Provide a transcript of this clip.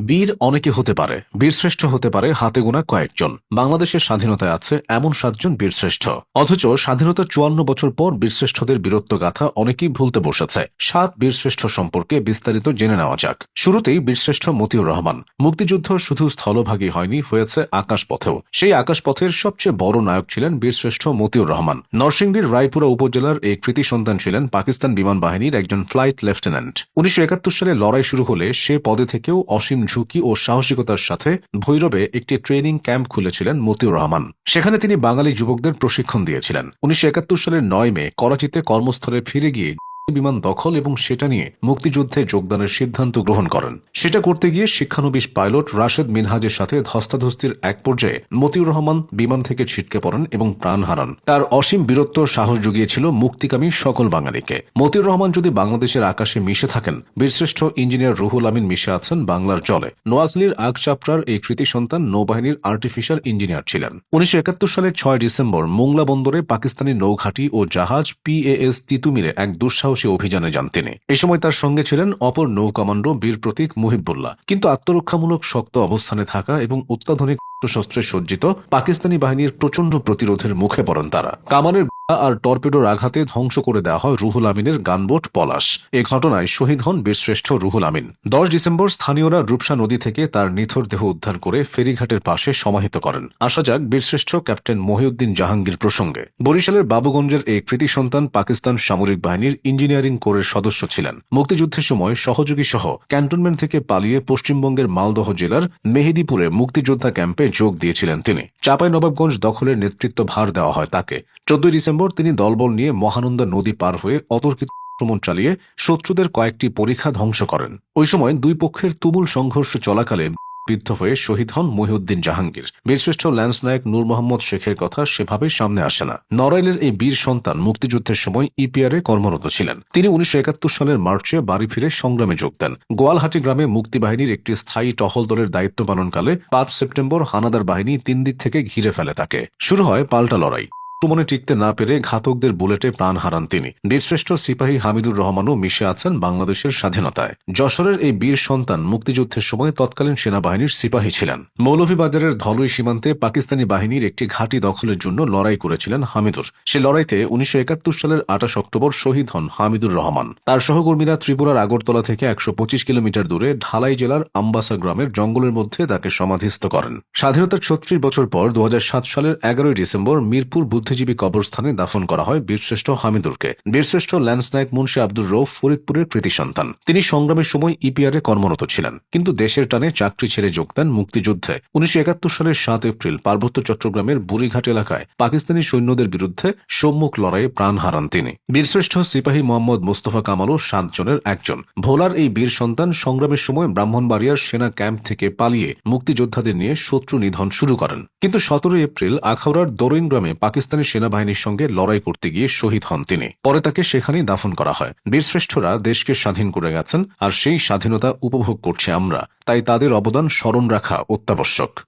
বীর অনেকে হতে পারে। বীরশ্রেষ্ঠ হতে পারে হাতে গোনা কয়েকজন। বাংলাদেশের স্বাধীনতায় আছে এমন সাতজন বীরশ্রেষ্ঠ অথচ স্বাধীনতার চুয়ান্ন বছর পর বীরশ্রেষ্ঠদের বীরত্ব গাথা অনেকেই ভুলতে বসেছে। সাত বীরশ্রেষ্ঠ সম্পর্কে বিস্তারিত জেনে নেওয়া যাক। শুরুতেই বীরশ্রেষ্ঠ মতিউর রহমান। মুক্তিযুদ্ধ শুধু স্থলভাগী হয়নি, হয়েছে আকাশপথেও। সেই আকাশপথের সবচেয়ে বড় নায়ক ছিলেন বীরশ্রেষ্ঠ মতিউর রহমান। নরসিংদীর রায়পুরা উপজেলার এই কৃতি সন্তান ছিলেন পাকিস্তান বিমান বাহিনীর একজন ফ্লাইট লেফটেন্যান্ট। উনিশশো একাত্তর সালে লড়াই শুরু হলে সে পদে থেকেও অসীম ঝুঁকি ও সাহসিকতার সাথে ভৈরবে একটি ট্রেনিং ক্যাম্প খুলেছিলেন মতিউর রহমান। সেখানে তিনি বাঙালি যুবকদের প্রশিক্ষণ দিয়েছিলেন। উনিশশো একাত্তর সালের নয় মে করাচিতে কর্মস্থলে ফিরে গিয়ে বিমান দখল এবং সেটা নিয়ে মুক্তিযুদ্ধে যোগদানের সিদ্ধান্ত গ্রহণ করেন। সেটা করতে গিয়ে শিক্ষানবিশ পাইলট রাশেদ মিনহাজের সাথে ধস্তাধস্তির এক পর্যায়ে মতিউর রহমান বিমান থেকে ছিটকে পড়েন এবং প্রাণ হারান। তার অসীম বীরত্ব সাহস জুগিয়েছিল মুক্তিকামী সকল বাঙালিকে। মতিউর রহমান যদি বাংলাদেশের আকাশে মিশে থাকেন, বীরশ্রেষ্ঠ ইঞ্জিনিয়ার রুহুল আমিন মিশে আছেন বাংলার জলে। নোয়াখালীর আগচাপড়ার এই কৃতি সন্তান নৌবাহিনীর আর্টিফিশিয়াল ইঞ্জিনিয়ার ছিলেন। উনিশশো সালের ছয় ডিসেম্বর মোংলা বন্দরে পাকিস্তানি নৌঘাটি ও জাহাজ পিএএস তিতুমিরে এক দুঃসাহসী অভিযানে যান তিনি। এ সময় তার সঙ্গে ছিলেন অপর নৌ কমান্ডো বীর প্রতীক মুহিবুল্লাহ। কিন্তু আত্মরক্ষামূলক শক্ত অবস্থানে থাকা এবং অত্যাধুনিক শস্ত্রে সজ্জিত পাকিস্তানি বাহিনীর প্রচণ্ড প্রতিরোধের মুখে পড়েন তারা। কামানের আর টর্পেডোর আঘাতে ধ্বংস করে দেওয়া হয় রুহুল আমিনের গানবোট পলাশ। এ ঘটনায় শহীদ হন বীরশ্রেষ্ঠ রুহুল আমিন। দশ ডিসেম্বর স্থানীয়রা রূপসা নদী থেকে তার নিথর দেহ উদ্ধার করে ফেরিঘাটের পাশে সমাহিত করেন। আসা যাক বীরশ্রেষ্ঠ ক্যাপ্টেন মহিউদ্দিন জাহাঙ্গীর প্রসঙ্গে। বরিশালের বাবুগঞ্জের এই কৃতি সন্তান পাকিস্তান সামরিক বাহিনীর ইঞ্জিনিয়ারিং কোরের সদস্য ছিলেন। মুক্তিযুদ্ধের সময় সহযোগী সহ ক্যান্টনমেন্ট থেকে পালিয়ে পশ্চিমবঙ্গের মালদহ জেলার মেহেদিপুরে মুক্তিযোদ্ধা ক্যাম্পে যোগ দিয়েছিলেন তিনি। চাপাই নবাবগঞ্জ দখলের নেতৃত্ব ভার দেওয়া হয় তাকে। চোদ্দই ডিসেম্বর তিনি দলবল নিয়ে মহানন্দা নদী পার হয়ে অতর্কিত আক্রমণ চালিয়ে শত্রুদের কয়েকটি পরীক্ষা ধ্বংস করেন। ওই সময় দুই পক্ষের তুমুল সংঘর্ষ চলাকালে বিদ্ধ হয়ে শহীদ হন মহিউদ্দিন জাহাঙ্গীর। বীরশ্রেষ্ঠ ল্যান্স নায়ক নূর মোহাম্মদ শেখের কথা সেভাবে সামনে আসে না। নড়াইলের এই বীর সন্তান মুক্তিযুদ্ধের সময় ইপিআরে কর্মরত ছিলেন। তিনি উনিশশো একাত্তর সালের মার্চে বাড়ি ফিরে সংগ্রামে যোগ দেন। গোয়ালহাটি গ্রামে মুক্তিবাহিনীর একটি স্থায়ী টহল দলের দায়িত্ব পালনকালে পাঁচ সেপ্টেম্বর হানাদার বাহিনী তিন দিক থেকে ঘিরে ফেলে তাকে। শুরু হয় পাল্টা লড়াই। আক্রমণে টিকতে না পেরে ঘাতকদের বুলেটে প্রাণ হারান তিনি। বীরশ্রেষ্ঠ সিপাহী হামিদুর রহমানও মিশে আছেন বাংলাদেশের স্বাধীনতায়। যশোরের এই বীর সন্তান মুক্তিযুদ্ধের সময় তৎকালীন সেনাবাহিনীর সিপাহী ছিলেন। মৌলভীবাজারের ধলই সীমান্তে পাকিস্তানি বাহিনীর একটি ঘাঁটি দখলের জন্য লড়াই করেছিলেন হামিদুর। সে লড়াইতে উনিশশো একাত্তর সালের আঠাশ অক্টোবর শহীদ হন হামিদুর রহমান। তার সহকর্মীরা ত্রিপুরার আগরতলা থেকে একশো পঁচিশ কিলোমিটার দূরে ঢালাই জেলার আম্বাসা গ্রামের জঙ্গলের মধ্যে তাকে সমাধিস্থ করেন। স্বাধীনতার ছত্রিশ বছর পর দু হাজার সাত সালের এগারোই ডিসেম্বর মিরপুর বুদ্ধিজীবী কবরস্থানে দাফন করা হয় বীরশ্রেষ্ঠ হামিদুরকে বীরশ্রেষ্ঠ ল্যান্স নায়ক মুন্সি আব্দুর রৌফ ফরিদপুরের কৃতি সন্তান। তিনি সংগ্রামের সময় ইপিআরে কর্মরত ছিলেন। কিন্তু দেশের টানে চাকরি ছেড়ে যোগ দেন মুক্তিযুদ্ধে। উনিশশো একাত্তর সালের সাত এপ্রিল পার্বত্য চট্টগ্রামের বুড়িঘাট এলাকায় পাকিস্তানি সৈন্যদের বিরুদ্ধে সম্মুখ লড়াইয়ে প্রাণ হারান তিনি। বীরশ্রেষ্ঠ সিপাহী মোহাম্মদ মোস্তফা কামালও সাতজনের একজন। ভোলার এই বীর সন্তান সংগ্রামের সময় ব্রাহ্মণবাড়িয়ার সেনা ক্যাম্প থেকে পালিয়ে মুক্তিযোদ্ধাদের নিয়ে শত্রু নিধন শুরু করেন। কিন্তু সতেরোই এপ্রিল আখাউড়ার দরইন গ্রামে পাকিস্তানি সেনাবাহিনীর সঙ্গে লড়াই করতে গিয়ে শহীদ হন তিনি। পরে তাকে সেখানেই দাফন করা হয়। বীরশ্রেষ্ঠরা দেশকে স্বাধীন করে গেছেন, আর সেই স্বাধীনতা উপভোগ করছি আমরা। তাই তাদের অবদান স্মরণ রাখা অত্যাবশ্যক।